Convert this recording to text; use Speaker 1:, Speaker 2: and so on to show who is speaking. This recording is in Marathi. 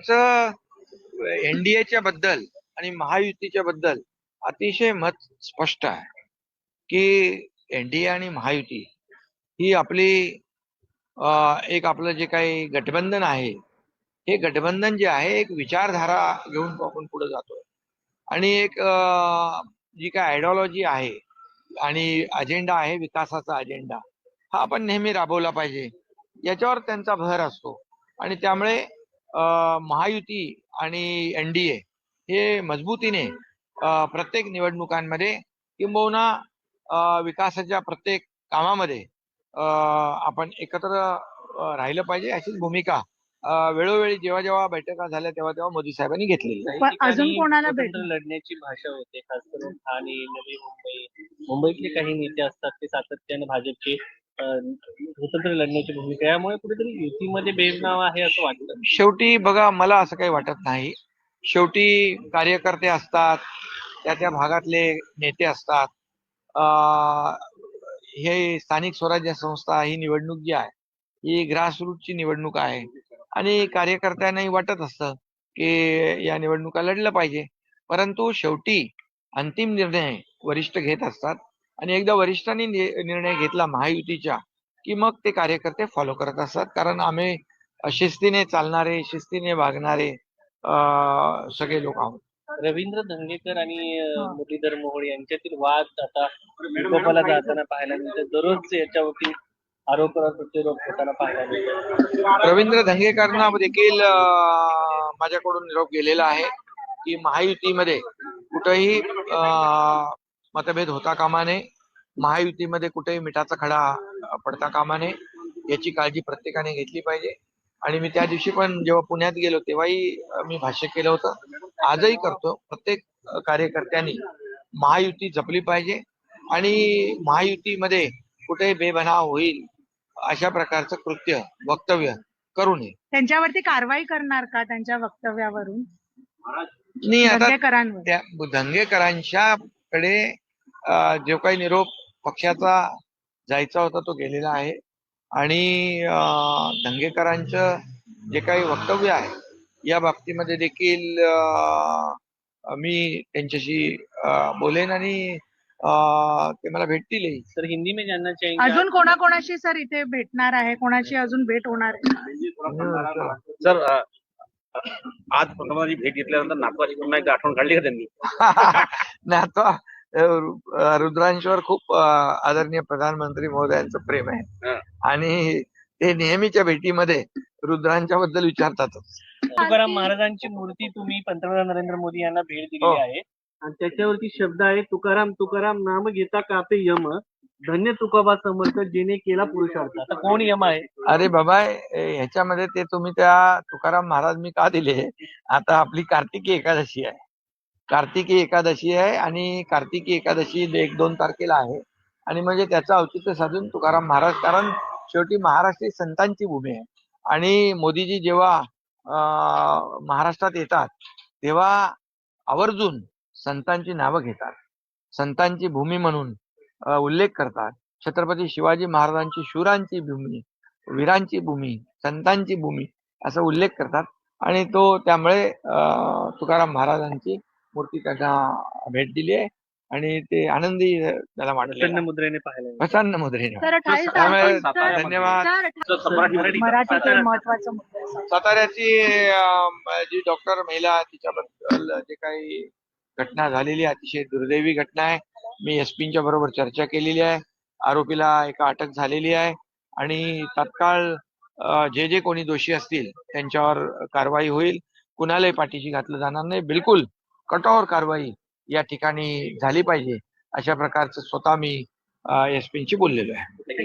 Speaker 1: एनडीएच्या बद्दल आणि महायुतीच्या बद्दल अतिशय मत स्पष्ट आहे की एनडीए आणि महायुती ही आपली एक आपलं जे काही गठबंधन आहे हे गठबंधन जे आहे एक विचारधारा घेऊन आपण पुढे जातोय. आणि एक जी काय आयडिओलॉजी आहे आणि अजेंडा आहे विकासाचा अजेंडा हा आपण नेहमी राबवला पाहिजे. याच्यावर त्यांचा भर असतो. आणि त्यामुळे महायुती आणि एनडीए हे मजबूतीने प्रत्येक निवडणुकांमध्ये किंबहुना विकासाच्या प्रत्येक कामामध्ये आपण एकत्र राहिलं पाहिजे अशीच भूमिका वेळोवेळी जेव्हा जेव्हा बैठका झाल्या तेव्हा तेव्हा मोदी साहेबांनी घेतलेली
Speaker 2: अजून कोणाला?
Speaker 3: लढण्याची भाषा होते खास करून ठाणे नवी मुंबई मुंबईतले काही नेते असतात ते सातत्याने भाजपचे स्वतंत्र लढण्याची भूमिका. यामुळे कुठेतरी युतीमध्ये बेबनाव आहे असं वाटतं.
Speaker 1: शेवटी बघा मला असं काही वाटत नाही. शेवटी कार्यकर्ते असतात त्या त्या भागातले नेते असतात. हे स्थानिक स्वराज्य संस्था ही निवडणूक जी आहे ही ग्रासरूटची निवडणूक आहे. आणि कार्यकर्त्यांनाही वाटत असतं की या निवडणुका लढलं पाहिजे. परंतु शेवटी अंतिम निर्णय वरिष्ठ घेत असतात. आणि एकदा वरिष्ठांनी नि- निर्णय घेतला महायुतीच्या की मग ते कार्यकर्ते फॉलो करत असतात. कारण आम्ही शिस्तीने चालणारे शिस्तीने वागणारे सगळे लोक आहोत.
Speaker 3: रवींद्र धंगेकर आणि. मुरलीधर मोहोळ यांच्यातील वाद आता विकोपाला जाताना पाहायला मिळतं दररोज याच्यावरती आरोप प्रत्यारोप होताना पाहायला मिळतं
Speaker 1: रवींद्र धंगेकरांना देखील माझ्याकडून निरोप गेलेला आहे की महायुतीमध्ये कुठेही अं, मतभेद होता कामा नये. महायुतीमध्ये कुठेही मिठाचा खडा पडता कामा नये. याची काळजी प्रत्येकाने घेतली पाहिजे. आणि मी त्या दिवशी पण जेव्हा पुण्यात गेलो तेव्हाही मी भाष्य केलं होतं. आजही करतो. प्रत्येक कार्यकर्त्यांनी महायुती जपली पाहिजे. आणि महायुतीमध्ये कुठेही बेबनाव होईल अशा प्रकारचं कृत्य वक्तव्य करू नये.
Speaker 2: त्यांच्यावरती कारवाई करणार का त्यांच्या वक्तव्यावरून?
Speaker 1: नाही आता धंगेकरांच्याकडे अं, जो काही निरोप पक्षाचा जायचा होता तो गेलेला आहे. आणि अं, धंगेकरांचं जे काही वक्तव्य आहे या बाबतीमध्ये देखील मी त्यांच्याशी बोलेन आणि ते मला भेटतीलही
Speaker 3: तर हिंदी में जानना चाहेंगे
Speaker 2: अजून कोणाकोणाशी सर इथे भेटणार आहे? कोणाशी अजून भेट होणार आहे?
Speaker 4: सर आज भेट घेतल्यानंतर नातवाची पुन्हा एकदा आठवण काढली का त्यांनी?
Speaker 1: अं, रुद्रांशवर खूप आदरणीय प्रधानमंत्री महोदयांचं प्रेम आहे.
Speaker 4: हं.
Speaker 1: आणि ते नेहमीच्या भेटीमध्ये रुद्रांच्या बद्दल विचारतातच
Speaker 3: तुकाराम महाराजांची मूर्ती तुम्ही पंतप्रधान नरेंद्र मोदी यांना भेट
Speaker 1: हो.
Speaker 3: दिली आहे. आणि त्याच्यावरती शब्द आहे तुकाराम तुकाराम नाम घेता कापे यम. धन्य तुकोबा समर्थ जेने केला पुरुषार्थ. आता कोण यम आहे?
Speaker 1: अरे बाबा ह्याच्यामध्ये ते तुम्ही त्या तुकाराम महाराज मी का दिले? आता आपली कार्तिकी एकादशी आहे. कार्तिकी एकादशी आहे आणि कार्तिकी एकादशी एक दोन तारखेला आहे. आणि म्हणजे त्याचं औचित्य साधून तुकाराम महाराज कारण शेवटी महाराष्ट्र संतांची भूमी आहे. आणि मोदीजी जेव्हा महाराष्ट्रात येतात तेव्हा आवर्जून संतांची नावं घेतात. संतांची भूमी म्हणून उल्लेख करतात. छत्रपती शिवाजी महाराजांची शूरांची भूमी वीरांची भूमी संतांची भूमी असा उल्लेख करतात. आणि तो त्यामुळे अं, तुकाराम महाराजांची मूर्ती त्यांना भेट दिली आहे आणि ते आनंदी त्याला वाटले.
Speaker 3: मुद्रेने पाहायला मिळतं.
Speaker 1: प्रसन्न मुद्रेने.
Speaker 2: सर अठ्ठावीस
Speaker 1: त्यामुळे
Speaker 2: तारखेला- सर,
Speaker 1: धन्यवाद.
Speaker 2: सर, महत्वाचं मुद्दे.
Speaker 1: साताऱ्याची अं, जी डॉक्टर महिला तिच्याबद्दल जे काही घटना झालेली आहे अतिशय दुर्दैवी घटना आहे. मी एस पीच्या बरोबर चर्चा केलेली आहे. आरोपीला एका अटक झालेली आहे. आणि तात्काळ अं, जे जे कोणी दोषी असतील त्यांच्यावर कारवाई होईल. कुणालाही पाठीशी घातलं जाणार नाही. बिलकुल कठोर कारवाई या ठिकाणी झाली पाहिजे अशा प्रकारचं स्वतः मी एस पींशी बोललेलो आहे.